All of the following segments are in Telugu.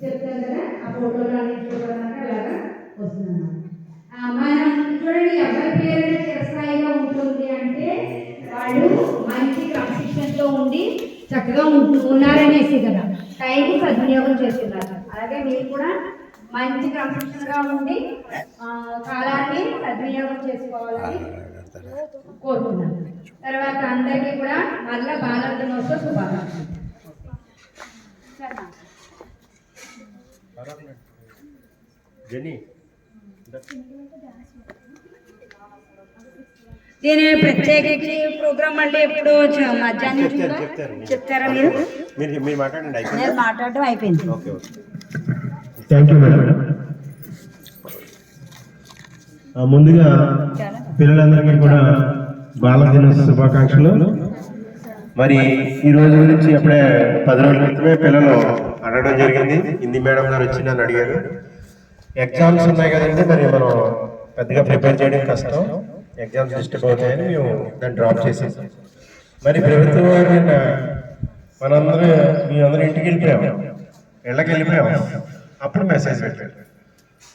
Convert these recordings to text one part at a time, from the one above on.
చెప్తాను కదా ఆ ఫోటోలు అన్ని చూడడానికి అలాగా వస్తున్నాను మనం చూడండి ఎవరి పేరైనా చిరస్థాయిగా ఉంటుంది అంటే వాళ్ళు మంచి క్రమశిక్షణతో ఉండి చక్కగా ఉంటూ ఉన్నారనేసి కదా టైం సద్వినియోగం చేస్తున్నారు అలాగే మీరు కూడా మంచి క్రమశిక్షణగా ఉండి కాలాన్ని సద్వినియోగం చేసుకోవాలని కోరుకున్నాను తర్వాత అందరికీ కూడా మళ్ళా బాల దినోత్సవ శుభాకాంక్షలు. జెనీ. దీని ప్రత్యేకించి ప్రోగ్రామ్ మళ్ళీ ఎప్పుడు మధ్యాహ్నం చెప్తారు మీరు. మీరు? మీరు మాట్లాడండి అయిపోయింది? నేను మాట్లాడడం అయిపోయింది. Okay okay. Thank you madam ముందుగా పిల్లలందరికీ కూడా బాల దినోత్సవ శుభాకాంక్షలు. మరి ఈ రోజు గురించి అప్పుడే పది రోజుల క్రితమే పిల్లలు అడగడం జరిగింది. హిందీ మేడం గారు వచ్చి నన్ను అడిగారు. ఎగ్జామ్స్ ఉన్నాయి కదండి మరి మనం పెద్దగా ప్రిపేర్ చేయడం కష్టం? ఎగ్జామ్స్ డిస్టర్బ్ అవుతాయని మేము దాన్ని డ్రాప్ చేసేసాం మరి ప్రభుత్వం వారు నిన్న మనందరూ మీ అందరూ ఇంటికి వెళ్ళిపోయాము ఇళ్ళకి వెళ్ళిపోయాము అప్పుడు మెసేజ్ పెట్టారు.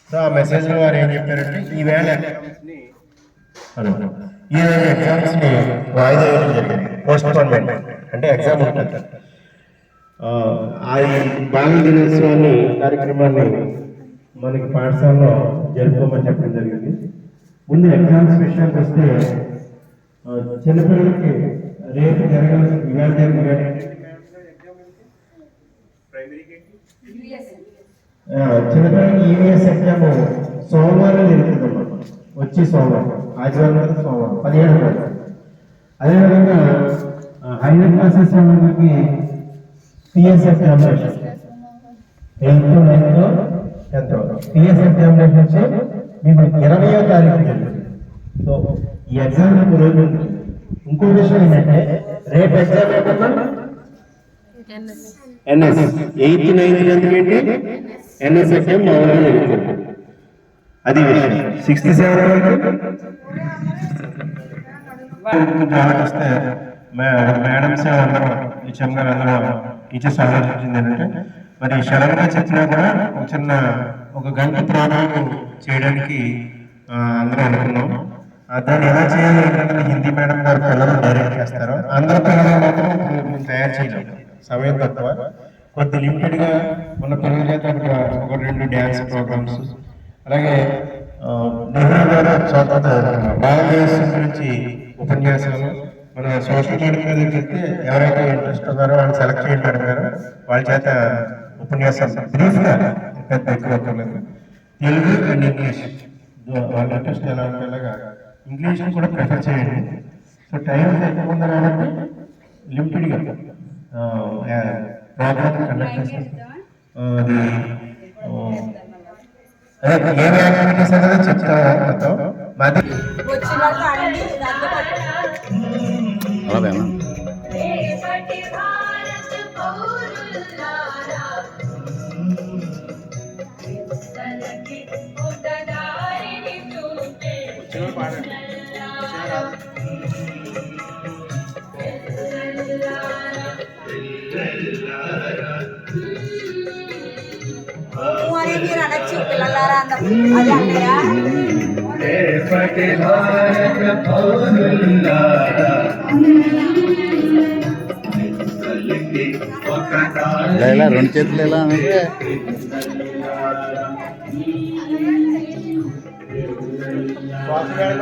సో ఆ మెసేజ్ వారు ఏం చెప్పారంటే ఈవేళ ఎగ్జామ్స్ని ఈ ఎగ్జామ్స్ వాయిదా వేయడం జరిగింది. పోస్ట్ పోన్మెంట్ అంటే ఎగ్జామ్ ఉంటుంది. ఆ, బాల దినోత్సవాన్ని కార్యక్రమాన్ని మనకి పాఠశాలలో జరుపుకోమని చెప్పడం జరిగింది. ముందు ఎగ్జామ్స్ విషయానికి వస్తే చిన్నపిల్లలకి రేపు జరగాలి ఇవాళ జరగాలి చిన్నపిల్లలకి ఈవీఎస్ ఎగ్జామ్ సోమవారం జరుగుతుందన్నమాట వచ్చి సోమవారం ఆదివారం వరకు సోమవారం పదిహేడు వరకు. అదేవిధంగా హైయర్ క్లాసెస్ వాళ్ళకి PS examination eighth ninth tenth PS examination వచ్చి మీకు ఇరవయో తారీఖు జరుగుతుంది సో ఈ ఎగ్జామ్ ఒక రోజు. ఇంకో విషయం ఏంటంటే రేపు ఎగ్జామ్ ఏమన్నా ఎన్ఎస్ ఎయిత్ నైన్త్ టెన్త్ ఏంటి? ఎన్ఎస్ ఎగ్జామ్ మామూలుగా జరుగుతుంది అది విషయం. సిక్స్త్ సెవెన్ వరకు? జాగ్రత్త వస్తే మేడమ్స్ అందరూ హెచ్ఎం గారు అందరూ టీచర్స్ చెప్పింది ఏంటంటే మరి సడన్గా చెప్పినా కూడా ఒక చిన్న ఒక గంట ప్రోగ్రామ్ చేయడానికి అందరూ అనుకున్నాం. దాన్ని ఎలా చేయాలి ఏంటంటే హిందీ మేడం గారు పిల్లలు డైరెక్ట్ చేస్తారు అందరూ పిల్లలు మాత్రం మేము తయారు చేయలేము సమయం తక్కువ. కొంత లిమిటెడ్గా ఉన్న పిల్లల చేత ఒక రెండు డ్యాన్స్ ప్రోగ్రామ్స్ అలాగే నెహ్రూ గారు స్వతంత్ర భారతదేశం గురించి ఉపన్యాసాలు. మన సోషల్ మీడియా మీద చెప్తే ఎవరైతే ఇంట్రెస్ట్ ఉన్నారో వాళ్ళని సెలెక్ట్ చేయండి మేడం గారు వాళ్ళ చేత ఉపన్యాసాలు బ్రీఫ్గా పెద్ద ఎక్కువ. తెలుగు అండ్ ఇంగ్లీష్ వాళ్ళ ఇంట్రెస్ట్ ఎలా ఉండేలాగా ఇంగ్లీష్ కూడా ప్రిఫర్ చేయండి. సో టైం ఎక్కువ ఉంది కాబట్టి లిమిటెడ్గా ప్రోగ్రామ్ కండక్ట్ చేస్తాం. అది ఆ, అదే ఏం యాక్టివిటీస్ అనేది మొత్తం మాది వచ్చిన వాళ్ళు ఆడండి దాంట్లో పట్టు. అలాగేనా భారత అని మీరు అనొచ్చు పిల్లలారా అందం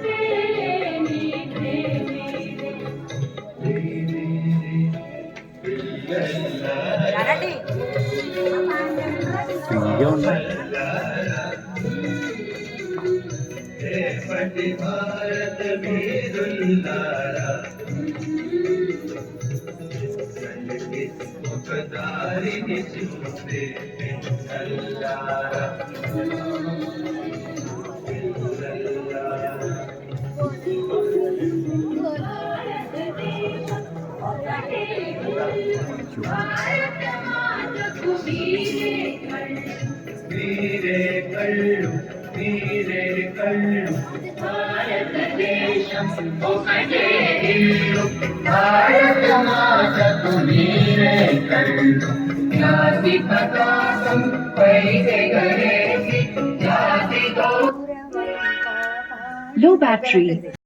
భారత వీరులారా ఒక దారిని చూసే పిల్లలారా ನೀರೇ ಕಳ್ಳು ನೀರೇ ಕಳ್ಳು ಭಾರತ ದೇಶ ಒಕ್ಕಟೇ ಇಲ್ಲು ಭಾರತ ಮಾತಕು ನೀರೇ ಕಳ್ಳು ಜಾತಿ ಪದಾಸಂ ಪೈದೆಗರೇಸಿ ಜಾತಿ ಗೌರವ Low battery.